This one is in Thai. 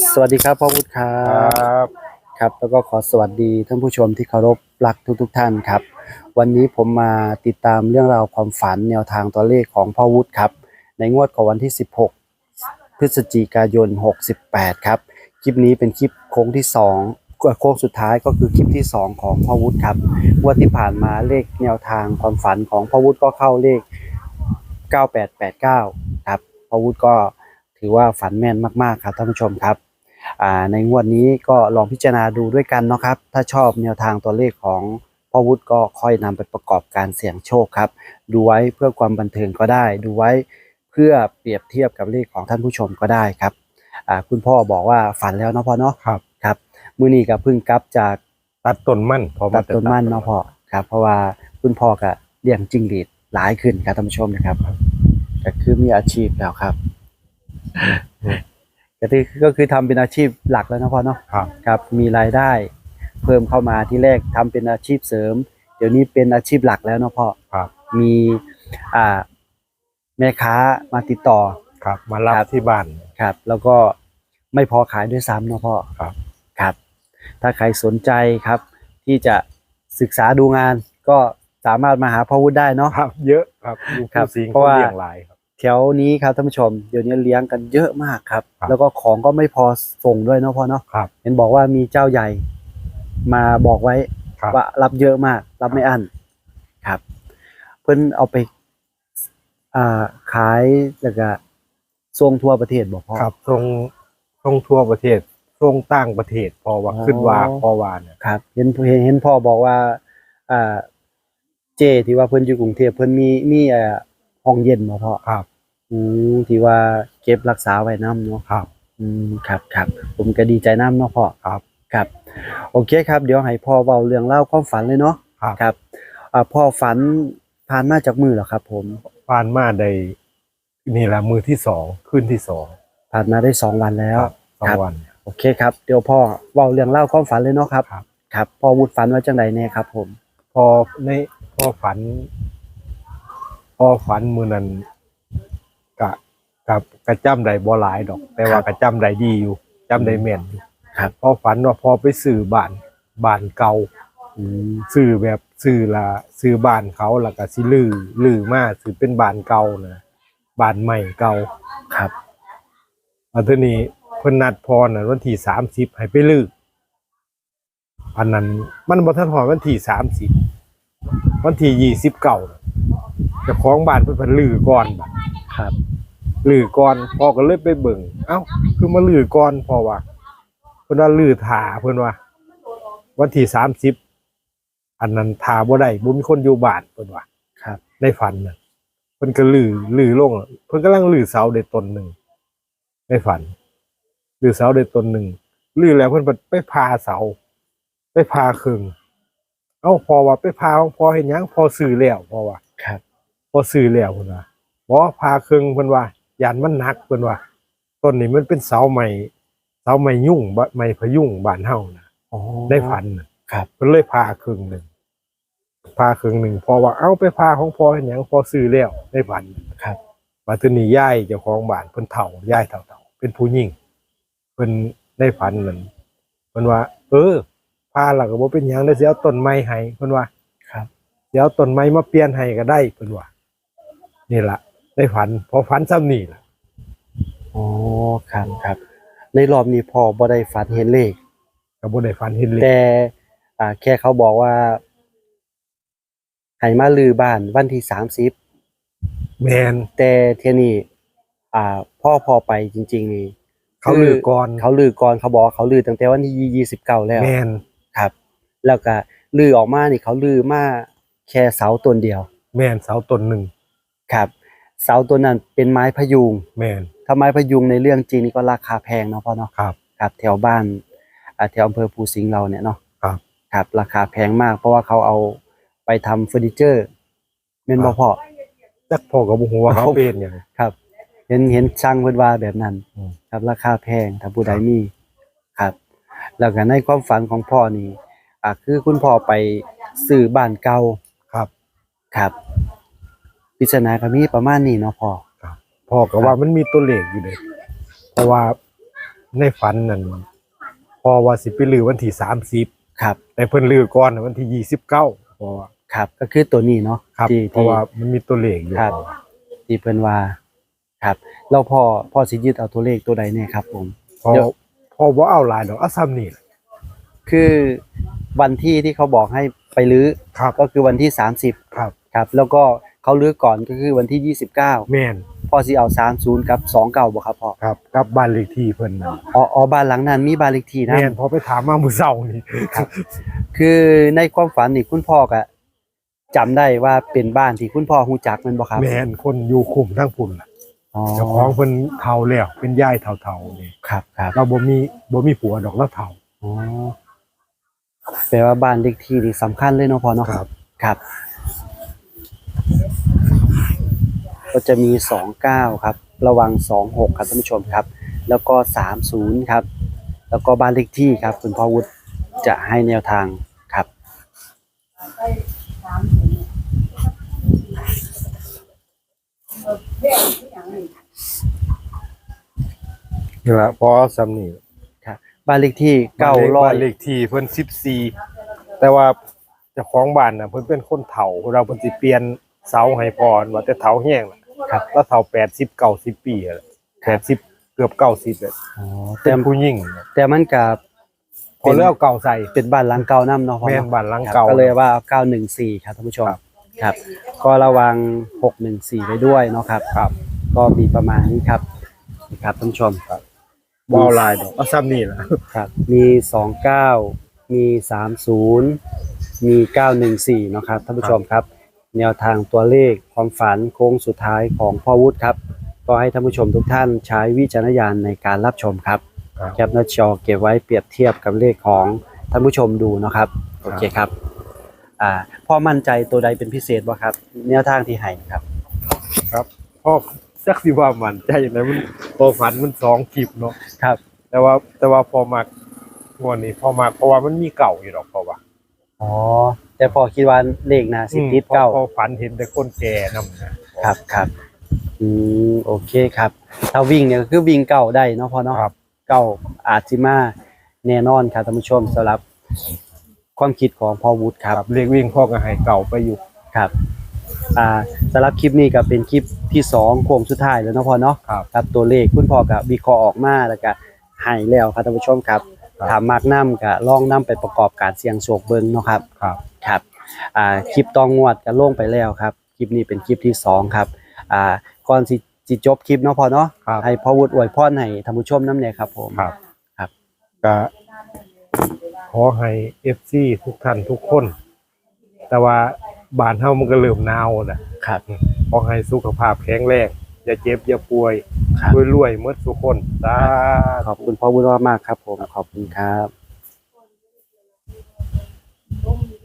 สวัสดีครับพ่อวุฒิครับครับ แล้วก็ขอสวัสดีท่านผู้ชมที่เคารพรักทุกทุกท่านครับ วันนี้ผมมาติดตามเรื่องราวความฝันแนวทางตัวเลขของพ่อวุฒิครับ ในงวดของวันที่ 16 พฤศจิกายน 68 ครับ คลิปนี้เป็นคลิปโค้งที่ 2โค้งสุดท้ายก็คือคลิปที่ 2 ของพ่อวุฒิครับงวดที่ผ่านมาเลขแนวทางความฝันของพ่อวุฒิก็เข้าเลข 9889 ครับพ่อวุฒิก็ ถือว่าฝันแม่นมากๆครับท่านผู้ชมครับอ่าในงวดนี้ก็ลองพิจารณาดูด้วยกันเนาะครับ ถ้าชอบแนวทางตัวเลขของพ่อวุฒิก็ค่อยนำไปประกอบการเสี่ยงโชคครับ ดูไว้เพื่อความบันเทิงก็ได้ ดูไว้เพื่อเปรียบเทียบกับเลขของท่านผู้ชมก็ได้ครับอ่าคุณพ่อบอกว่าฝันแล้วเนาะพ่อเนาะครับครับมื้อนี้ก็เพิ่งกลับจากตัดต้นมั่นพอตัดต้นมันเนาะพ่อครับเพราะว่าคุณพ่อก็เลี้ยงจิ้งหรีดหลายขึ้นครับท่านผู้ชมนะครับก็คือมีอาชีพแล้วครับ ก็คือก็คือทำเป็นอาชีพหลักแล้วเนาะพ่อเนาะครับครับมีรายได้ เพิ่มเข้ามาที่แรกทำเป็นอาชีพเสริม เดี๋ยวนี้เป็นอาชีพหลักแล้วเนาะพ่อครับ มีอ่าแม่ค้ามาติดต่อครับ มารับครับที่บ้านครับ แล้วก็ไม่พอขายด้วยซ้ำเนาะพ่อครับครับ ถ้าใครสนใจครับ ที่จะศึกษาดูงานก็สามารถมาหาพ่อวุฒิได้เนาะครับ เยอะครับอยู่ครับผู้สิงห์เพราะว่า เลี้ยงหลายครับแถวนี้ครับท่านผู้ชมเดี๋ยวนี้เลี้ยงกันเยอะมากครับ ครับแล้วก็ของก็ไม่พอส่งด้วยเนาะพ่อเนาะครับเห็นบอกว่ามีเจ้าใหญ่มาบอกไว้ครับ ว่ารับเยอะมาก รับไม่อั้นครับ เพิ่นเอาไปอ่าขายแล้วก็ส่งทั่วประเทศบอกพ่อ ครับทรงทรงทั่วประเทศทรงต่างประเทศ พอว่าอ๋อ ขึ้นว่าพอว่าเนี่ย ครับเห็นเห็นเห็นพ่อบอกว่าอ่าเจที่ว่าเพิ่นอยู่กรุงเทพเพิ่นมีมีอ่าห้องเย็นบ่พ่อครับ อืมที่ว่าเก็บรักษาไว้นํเนาะครับ อืมครับครับผมก็ดีใจน้ำเนาะพ่อครับครับ โอเคครับ เดี๋ยวให้พ่อเบาเรื่องเล่าความฝันเลยเนาะครับ ครับอ่าพ่อฝันผ่านมาจากมือเหรอครับ ผมผ่านมาได้นี่แหละมือที่สองขึ้นที่สองผ่านมาได้สองวันแล้ว ครับสอคงรับวัน โอเคครับ เดี๋ยวพ่อเบาเรื่องเล่าความฝันเลยเนาะครับ ครับ ครับพ่อวุฒิฝันว่าจังใดแน่ครับ ผมพอในพอฝัน พอฝันมือนั้นกะ กับกระจำใดบ่หลายดอก แต่ว่ากระจำใดดีอยู่จำได้แม่นอยู่ครับ พอฝันว่าพอไปซื้อบ้านบ้านเก่าอืมซื้อแบบซื้อละซื้อบ้านเขาแล้วก็สิลือลือมาซื้อเป็นบ้านเก่านะบ้านใหม่เก่าครับ อันนี้เพิ่นนัดพรน่ะวันที่สามสิบให้ไปลืออันนั้นมันบ่ทันหอดวันที่สามสิบวันที่ยี่สิบเก้าเจ้าของบ้านเพิ่นเพิ่นลือก่อนบัด ครับ ลือก่อนพ่อก็เลยไปเบิ่งเอ้า คือมาลือก่อนพ่อว่าเพิ่นว่าลือถาเพิ่นว่า วันที่สามสิบอันนั้นถาบ่ได้บ่มีคนอยู่บ้านเพิ่นว่าครับ ในฝันน่ะเพิ่นก็ลือลือลงเพิ่นกำลังลือเสาได้ต้นหนึ่งในฝันลือเสาได้ต้นหนึ่งลือแล้วเพิ่นไปพาเสา ไปพาครึ่งเอ้าพอว่าไปพาของพอเห็นยังพอซื้อแล้วพอว่าครับ พอซื้อแล้วเพิ่นว่าบ่พาครึ่งเพิ่นว่า ยานมันหนักเพิ่นว่าต้นนี้มันเป็นเสาใหม่เสาใหม่ยุ่งบะใหม่พยุงบ้านเฮานะอ๋อได้ฝันน่ะครับ เพิ่นเลยพาครึ่งหนึ่งพาครึ่งหนึ่งพอว่าเอ้าไปพาของพอเห็นหยังพอซื้อแล้วได้ฝันครับ บัดทีนี้ยายเจ้าของบ้านเพิ่นเฒ่ายายเฒ่าๆเป็นผู้หญิงเพิ่นได้ฝันนั่นเพิ่นว่า เออพาแล้วก็บ่เป็นหยังได้สิเอาต้นไม้ให้เพิ่นว่าครับสิเอาต้นไม้มาเปลี่ยนให้ก็ได้เพิ่นว่านี่ล่ะ ได้ฝันพอฝันซ้ำนี่ล่ะอ๋อครับครับ ในรอบนี้พ่อบ่ได้ฝันเห็นเลข ก็บ่ได้ฝันเห็นเลยแต่อ่าแค่เขาบอกว่าให้มาลือบ้านวันที่สามสิบแม่นแต่เที่ยนี่อ่า พ่อพอไปจริง ๆ นี่เขาลือก่อนเขาลือก่อนเขาบอกว่าเขาลือตั้งแต่วันที่ยี่สิบเก้าแล้วแม่นครับ แล้วก็ลือออกมานี่เขาลือมาแค่เสาต้นเดียว แม่นเสาต้นหนึ่งครับ เสาต้นนั้นเป็นไม้พยุงแม่นถ้าไม้พยุงในเรื่องจริงนี่ก็ราคาแพงเนาะพ่อเนาะครับครับแถวบ้านอ่าแถวอำเภอภูสิงห์เราเนี่ยเนาะครับครับราคาแพงมาก เพราะว่าเขาเอาไปทำเฟอร์นิเจอร์เม่นครับ่บพ่อ จักพ่อก็บ่ฮู้ว่าเขาครับเป็นหยังครับ เห็นเห็นช่างเพิ่นว่าแบบนั้น อืมครับราคาแพงถ้าผู้ใดมีครับ แล้วก็ในความฝันของพ่อนี่อ่าคือคุณพ่อไปซื้อบ้านเก่าครับ ครับ ปริศนาก็มีประมาณนี้เนาะพ่อพ่อก็ว่ามันมีตัวเลขอยู่เลยเพราะว่าในฝันนั่นพอว่าสิไปลือวันที่สามสิบครับแต่เพิ่นลือก่อนน่ะวันที่ยี่สิบเก้าเพราะว่าครับ ก็คือตัวนี้เนาะครับที่เพราะที่ว่ามันมีตัวเลขอยู่ครับที่เพิ่นว่าครับเราพอพอสิยึดเอาตัวเลขตัวใดเนี่ยครับ ผมพอเดี๋ยวพอว่าเอาหลายดอกเอาซ้ำนี่แหละคือวันที่ที่เขาบอกให้ไปลื้อครับก็คือวันที่30ครับ ครับ แล้วก็ เขาลื้อก่อนก็คือวันที่ 29 แม่นพอสิเอา 30 กับ29บ่ครับพ่อครับกับบ้านเลขที่เพิ่นนั่นอ๋ออ๋อบ้านหลังนั้นมีบ้านเลขที่นะแม่นพอไปถามมามื้อเช้านี่ครับ คือในความฝันนี่คุณพ่อก็จำได้ว่าเป็นบ้านที่คุณพ่อฮู้จักแมันบ่ครับแม่นคนอยู่คุมทั้งพุ่นล่ะอ๋อเจ้าของเพิ่นเฒ่าแล้วเป็นยายเฒ่าๆนี่ครับครับเราบ่มีบ่มีผัวดอกเราเฒ่า อ๋อแปลว่าบ้านเลขที่นี่สำคัญเลยเนาะพ่อเนาะครับ ครับ ก็จะมีสองเก้าครับ ระวังสองหกครับท่านผู้ชมครับ แล้วก็สามศูนย์ครับ แล้วก็บ้านเลขที่ครับ คุณพ่อวุฒิจะให้แนวทางครับ นี่ล่ะพอซ้ำนี่บ้านเลขที่เก้าร้อยบ้านเลขที่เพิ่น14แต่ว่าเจ้าของบ้านน่ะเพิ่นเป็นคนเฒ่าเราเพิ่นสิเปลี่ยน เสาให้พอว่าแต่เฒ่าแห้งล่ะครับ แล้วเฒ่า80 90ปีแล้ว80เกือบ90แล้วอ๋อเป็แต่นผู้หญิงแต่มันกับพอเลือกเก่าใส่เป็นบ้านหลังเก่าน้ำเนาะพ่อแม่นเนาะบ้านหลังครับเก่าก็เลยว่าเก้าหนึ่งสี่ครับท่านผู้ชมครับครับ ก็ระวังหกหนึ่งสี่ไปด้วยเนาะครับครับ ก็มีประมาณนี้ครับนี่ครับท่านผู้ชมบ่เอาลายดอกเอาซ้ำนี่ล่ะครับ มีสองเก้ามีสามศูนย์มีเก้าหนึ่งสี่เนาะครับท่านผู้ชมครับ แนวทางตัวเลขความฝันโค้งสุดท้ายของพ่อวุฒิครับ ก็ให้ท่านผู้ชมทุกท่านใช้วิจารณญาณในการรับชมครับครับแคปหน้าจอเก็บไว้เปรียบเทียบกับเลขของท่านผู้ชมดูเนาะครับโอเคครับอ่าพ่อมั่นใจตัวใดเป็นพิเศษบ่ครับ แนวทางที่ให้ครับครับพ่อจักสิว่ามันใจอย่างไรมันพอฝันมันสองคลิปเนาะครับ แต่ว่าแต่ว่าพอมากงวดนี้พอมากเพราะว่ามันมีเก่าอยู่หรอกเพราะว่าอ๋อแต่พอคิดว่าเลขนะสิติดพอเก้าพอฝันเห็นแต่คนแก่นำนะครับครับอืมโอเคครับถ้าวิ่งเนี่ยก็คือวิ่งเก้าได้เนาะพ่อเนาะครับเก้าอาจสิมาแน่นอนครับท่านผู้ชมสำหรับความคิดของพ่อวุฒิคครัรับบเรียกวิ่งพ่อก็ให้เก่าไปอยู่ครับอ่าสำหรับคลิปนี้ก็เป็นคลิปที่สองโค้งสุดท้ายแล้วเนาะพ่อเนาะครับครับตัวเลขคุณพ่อกับวิเคราะห์ออกมาแล้วก็ให้แล้วครับท่านผู้ชมครับครับถามมากน้ำก็ลองนํไปประกอบการเสี่ยงโชคเบิ่งเนาะครับครับ ครับคลิปต้องงวดก็ล่งไปแล้วครับคลิปนี้เป็นคลิปที่สองครับก่อนสิจะจบคลิปเนาะพอเนาะให้พ่อวุฒิอวยพรให้ท่านผู้ชมน้ำเนี่ยครับผม ครับครับ ก็ขอให้เอฟซีทุกท่านทุกคน แต่ว่าบานเฮามันก็เริ่มหนาวนะครับ ขอให้สุขภาพแข็งแรงอย่าเจ็บอย่าป่วยรับ รวยๆเมื่อสุกคนสาขอบคุณพ่อวุฒิมากครับผมขอบคุณครับ Thank you.